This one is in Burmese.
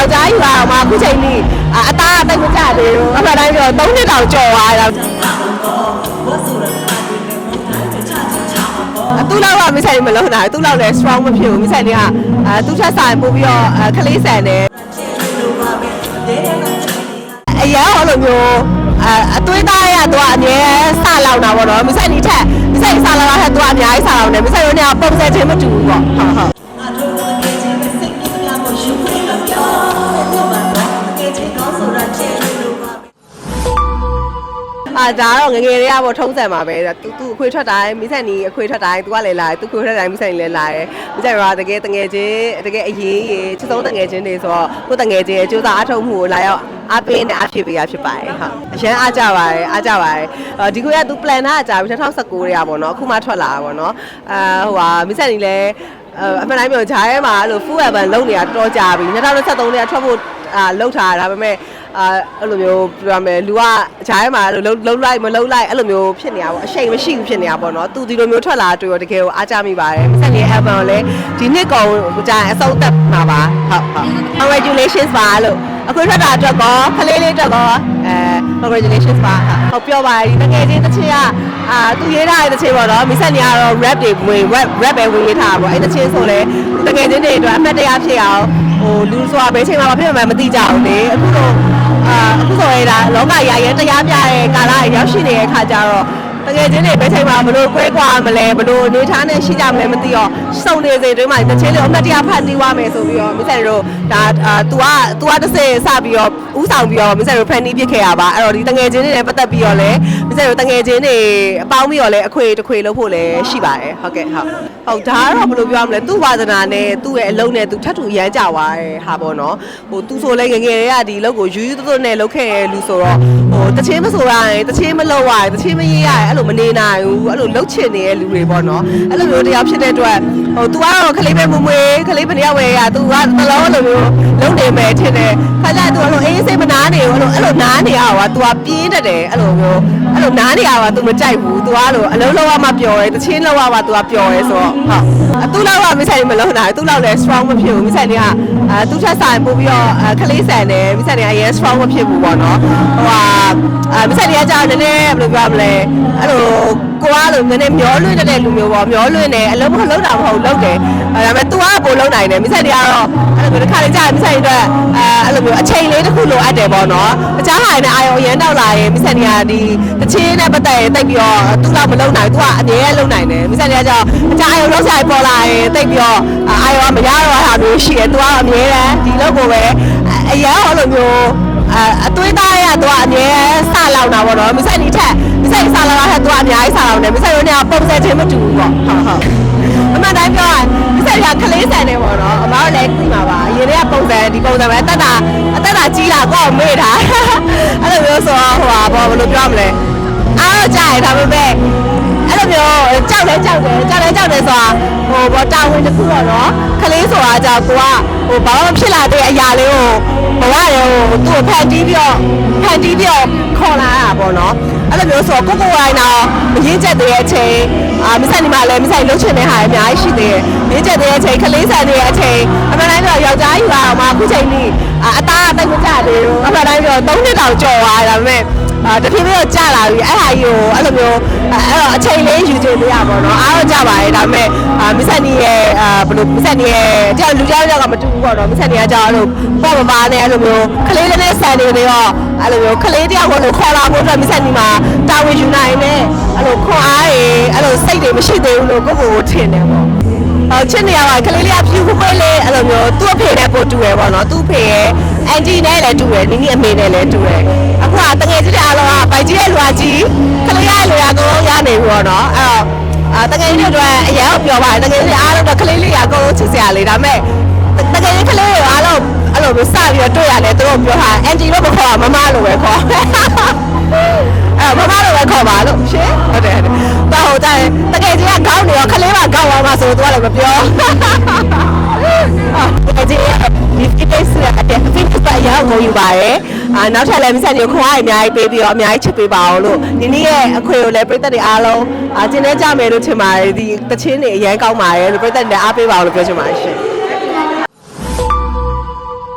ယောက်ျားယူလာတော့မှအခုချိန်ကြီးအသားအသိမကြသေးဘူးအမှန်တိုင်းပြော3နှစ်တောင်ကြော်သွားတာအတူလောက်ပါမိဆိုင်မလုံးတာသူ့လောက်လည်း strong မဖြစ်ဘူးမိဆိုင်တွေကသူ့ထက်ဆိုင်ပို့ပြီးတော့ခလေးဆန်တယ်အရာဟောလိုမျိုးအအသွေးသားရသူကအမြဲစလောက်တာပေါ့နော်မိဆိုင်ဒီထက်မိဆိုင်စလောက်တာထက်သူကအများကြီးစလောက်တယ်မိဆိုင်တို့နေရာပုံစံချင်းမတူဘူး ဒါတော့ငငယ်လေးကပေါ့ထုံးစံပါပဲသူသူအခွေထွက်တိုင်းမိဆက်နီးအခွေထွက်တိုင်းသူကလည်းလာတယ်သူခွေထွက်တိုင်းမိဆက်နီးလည်းလာတယ်မိဆက်ရောတကယ်တငယ်ချင်းတကယ်အရေးကြီးချစ်ဆုံးတငယ်ချင်းတွေဆိုတော့ကိုတငယ်ချင်းရဲ့ကြိုးစားအထောက်မှုကိုလာရောက်အားပေးနေအားဖြစ်ပေးရဖြစ်ပါတယ်ဟုတ်အရင်အားကြပါတယ်အားကြပါတယ်ဒီခွေကသူ plan ထားကြပြီ2019တွေကပေါ့နော်အခုမှထွက်လာတာပေါ့နော်အဲဟိုဟာမိဆက်နီးလည်းအမှန်တိုင်းပြောဂျားရဲမှာအဲ့လို full urban လုပ်နေတာတော်ကြပြီ2023တွေကထွက်ဖို့ အာလောက်ထားတာဒါပေမဲ့အာအဲ့လိုမျိုးပြောရမယ်လူကဂျားထဲမှာအဲ့လိုလှုပ်လိုက်မလှုပ်လိုက်အဲ့လိုမျိုးဖြစ်နေတာပေါ့အရှိန်မရှိဘူးဖြစ်နေတာပေါ့နော်သူဒီလိုမျိုးထွက်လာတွေ့တော့တကယ်ကိုအားကြမိပါတယ်မိဆိုင်နီ album ကိုလည်းဒီနှစ်ကုန်ကြာအဆုံးသက်မှာပါဟုတ်ဟုတ် congratulations ပါလို့ အခုထွက်တာအတွက်ကောခလေးလေးအတွက်ကောအဲ congratulations ပါဟုတ်ပြောပါဒီငယ်ချင်းတစ်ချင်းကအာသူရေးထားတဲ့တစ်ချင်းပေါ့နော်မိဆက်နေကတော့ rap တွေဝင် rap rap ပဲဝင်ရေးထားတာပေါ့အဲ့တစ်ချင်းဆိုလဲတကယ်ချင်းတွေအတွက်အမှတ်တရဖြစ်အောင်ဟိုလူဆိုတာဘယ်ချိန်မှမဖြစ်မှမသိကြဘူးလေအခုတော့အာအခုဆိုရင်ဒါလောကရာရဲတရားပြတဲ့ကာလရောက်ရှိနေတဲ့အခါကျတော့ ငယ်ချင်းတွေပဲချိန်မှာဘလို့ခွဲခွာမလဲဘလို့နေထားနဲ့ရှိကြမလဲမသိတော့စုံနေစေတွင်းမှာတချင်းလေးအမှတ်တရဖတ်တီးွားမယ်ဆိုပြီးတော့မစ္စတာတို့ဒါ तू က तू ကတစ်စက်စပြီးတော့ဥဆောင်ပြီးတော့မစ္စတာတို့ဖန်တီးပစ်ခဲ့ရပါအဲ့တော့ဒီတငယ်ချင်းတွေနဲ့ပတ်သက်ပြီးတော့လည်းမစ္စတာတို့တငယ်ချင်းတွေအပေါင်းပြီးတော့လည်းအခွေတစ်ခွေလုပ်ဖို့လည်းရှိပါတယ်ဟုတ်ကဲ့ဟုတ်ဟုတ်ဒါကတော့ဘလို့ပြောရမလဲသူ့ဝါသနာနဲ့သူ့ရဲ့အလုံးနဲ့သူထပ်ထူရမ်းကြွားရဲဟာပေါ့နော်ဟိုသူဆိုလဲငငယ်တွေကဒီလောက်ကိုယူးယူးသွတ်သွတ်နဲ့လုပ်ခဲ့ရလူဆိုတော့ဟိုတချင်းမဆိုရရင်တချင်းမလုပ်ရရင်တချင်းမရေးရရင်အဲ့လမနေနိုင်ဘူးအဲ့လိုလှုပ်ချင်နေတဲ့လူတွေပေါ့နော်အဲ့လိုမျိုးတရားဖြစ်တဲ့အတွက်ဟို तू ကတော့ခလေးပဲမမွေးခလေးဘယ်နှစ်ယောက်ဝယ်ရ तू ကတလုံးအဲ့လိုမျိုးလုပ်နေမယ်ထင်တယ်ခါကြ तू အဲ့လိုအေးစိတ်မနာနေဘူးအဲ့လိုအဲ့လိုနားနေရတာက तू ကပြင်းတတ်တယ်အဲ့လိုမျိုးအဲ့လိုနားနေရတာက तू မကြိုက်ဘူး तू ကအဲ့လိုအလုံးလောက်မှပျော်တယ်တချင်းလောက်မှ तू ကပျော်တယ်ဆိုတော့ဟုတ်အတူလောက်ကမိဆိုင်မလုံးနိုင်သူ့လောက်လည်း strong မဖြစ်ဘူးမိဆိုင်တွေကအဲသူ့ချက်ဆိုင်ပို့ပြီးတော့ခလေးဆန်တယ်မိဆိုင်တွေကအရင် strong မဖြစ်ဘူးပေါ့နော်ဟိုဟာအဲမိဆိုင်တွေကကြာနည်းနည်းဘယ်လိုပြောမလဲအဲ့ လိုကိုကလိုနည်းနည်းမျောလွင့်တဲ့လူမျိုးပေါ့မျောလွင့်တယ်အလုံးမလုံးတာမဟုတ်လုံးတယ်အဲဒါပေမဲ့ तू ကပိုလုံးနိုင်တယ်မိဆိုင်တွေကတော့အဲ့လိုမျိုးတစ်ခါလေကြာမိဆိုင်တွေအဲအဲ့လိုမျိုးအချိန်လေးတစ်ခုလိုအပ်တယ်ပေါ့နော်တခြားဟာတွေနဲ့အာရုံအရင်တော့လာရင်မိဆိုင်တွေကဒီတချင်းနဲ့ပတ်သက်ရင်တိတ်ပြီးတော့သူ့လောက်မလုံးနိုင် तू ကအမြဲလုံးနိုင်တယ်မိဆိုင်တွေကကြောင့်တခြားအာရုံလောက်ဆိုင်ပေါ်လာရင်တိတ်ပြီးတော့အာရုံမရတော့တာမျိုးရှိတယ် तू ကအမြဲတမ်းဒီလောက်ကိုပဲအရင်ဟောလိုမျိုးအအသွေးသားရတော့အမြဲစလောက်တာပေါ့နော်မိဆိုင်ဒီထက်မိဆိုင်စလောက်တာထက်သူက အများကြီးစားအောင်တယ်မဆက်ရုံနဲ့ပုံစံချင်းမတူဘူးပေါ့ဟုတ်ဟုတ်အမှန်တိုင်းပြောရရင်မဆက်ရကလေးဆန်နေပေါ့နော်အမတို့လည်းသိမှာပါအရင်တည်းကပုံစံဒီပုံစံပဲအသက်တာအသက်တာကြီးလာကောက်မေ့တာအဲ့လိုမျိုးဆိုတော့ဟိုပါပေါ့ဘယ်လိုပြောမလဲအားတော့ကြာရဒါပေမဲ့ လိုမျိုးကြောက်လဲကြောက်တယ်ကြောက်လဲကြောက်တယ်ဆိုတာဟိုဘောတာဝန်တစ်ခုပေါ့နော်ခလေးဆိုတာကြောင့်ကိုကဟိုဘာမှဖြစ်လာတဲ့အရာလေးကိုဘဝရေဟိုသူ့ကိုဖန်တီးပြီးတော့ဖန်တီးပြီးတော့ခေါ်လာတာပေါ့နော်အဲ့လိုမျိုးဆိုတော့ကိုကိုရိုင်းတော့မရင်းချက်တဲ့အချိန်အာမဆိုင်ဒီမှာလည်းမဆိုင်လှုပ်ချင်တဲ့ဟာအများကြီးရှိသေးတယ်ရင်းချက်တဲ့အချိန်ခလေးဆန်တဲ့အချိန်အမှန်တိုင်းပြောယောက်ျားယူလာတော့မှအခုချိန်ကြီးအသားအသိမကြသေးဘူးအမှန်တိုင်းပြော3နှစ်တောင်ကြော်သွားတာဒါပေမဲ့ အာတဖြည်းဖြည်းတော့ကြာလာပြီအဲ့ဟာကြီးကိုအဲ့လိုမျိုးအဲ့တော့အချိန်လေးယူချင်နေရပါတော့အားတော့ကြပါရဲ့ဒါပေမဲ့အာမစ္စနီရဲ့အာဘယ်လိုမစ္စနီရဲ့တယောက်လူကြောက်ကြောက်ကမတူဘူးပေါ့နော်မစ္စနီကကြောက်အဲ့လိုပေါ့မပါနဲ့အဲ့လိုမျိုးခလေးလေးနဲ့ဆန်နေနေတော့အဲ့လိုမျိုးခလေးတယောက်ကိုလို့ခေါ်လာဖို့အတွက်မစ္စနီမှာတာဝန်ယူနိုင်နဲ့အဲ့လိုခွန်အားတွေအဲ့လိုစိတ်တွေမရှိသေးဘူးလို့ကိုယ့်ကိုယ်ကိုထင်တယ်ပေါ့ဟောချစ်နေရပါကလေးလေးကဖြူခွေးလေးအဲ့ လိုမျိုးသူ့အဖေနဲ့ပို့တူရယ်ပေါ့နော်သူ့ဖေရဲ့အန်တီနဲ့လည်းတူရယ်နင်းနီအမေနဲ့လည်းတူရယ်အခုကတကယ်ကြီးတဲ့အားလုံးကဗိုက်ကြီးရဲ့လွာကြီးကလေးရလွာအကုန်လုံးရနေပြီပေါ့နော်အဲ့တော့အာတကယ်ကြီးတို့အရင်ကပြောပါတယ်တကယ်ကြီးအားလုံးတော့ကလေးလေးရအကုန်လုံးချစ်စရာလေးဒါပေမဲ့တကယ်ကြီးကလေးတွေအားလုံးအဲ့လိုမျိုးစပြီးတော့တွေ့ရတယ်သူတို့ပြောတာအန်တီလို့မခေါ်မမလို့ပဲခေါ်အဲ့မမလို့ပဲခေါ်ပါလို့ရှင်ဟုတ်တယ်တော့ဟိုတိုင်းတကယ်ကြီးကခေါင်းနေရောခလေးပါခေါင်းသွားမှာဆိုတော့သူကလည်းမပြော အရာကိုယူပါတယ်အာနောက်ထပ်လည်းမဆက်နေခွန်အားအများကြီးပေးပြီးတော့အများကြီးချစ်ပေးပါအောင်လို့ဒီနေ့ရဲ့အခွေကိုလည်းပြည်သက်တွေအားလုံးအာကျင်းနေကြမယ်လို့ထင်ပါတယ်ဒီတချင်းတွေအရန်ကောင်းပါတယ်လို့ပြည်သက်တွေအားပေးပါအောင်လို့ပြောချင်ပါတယ်ရှင်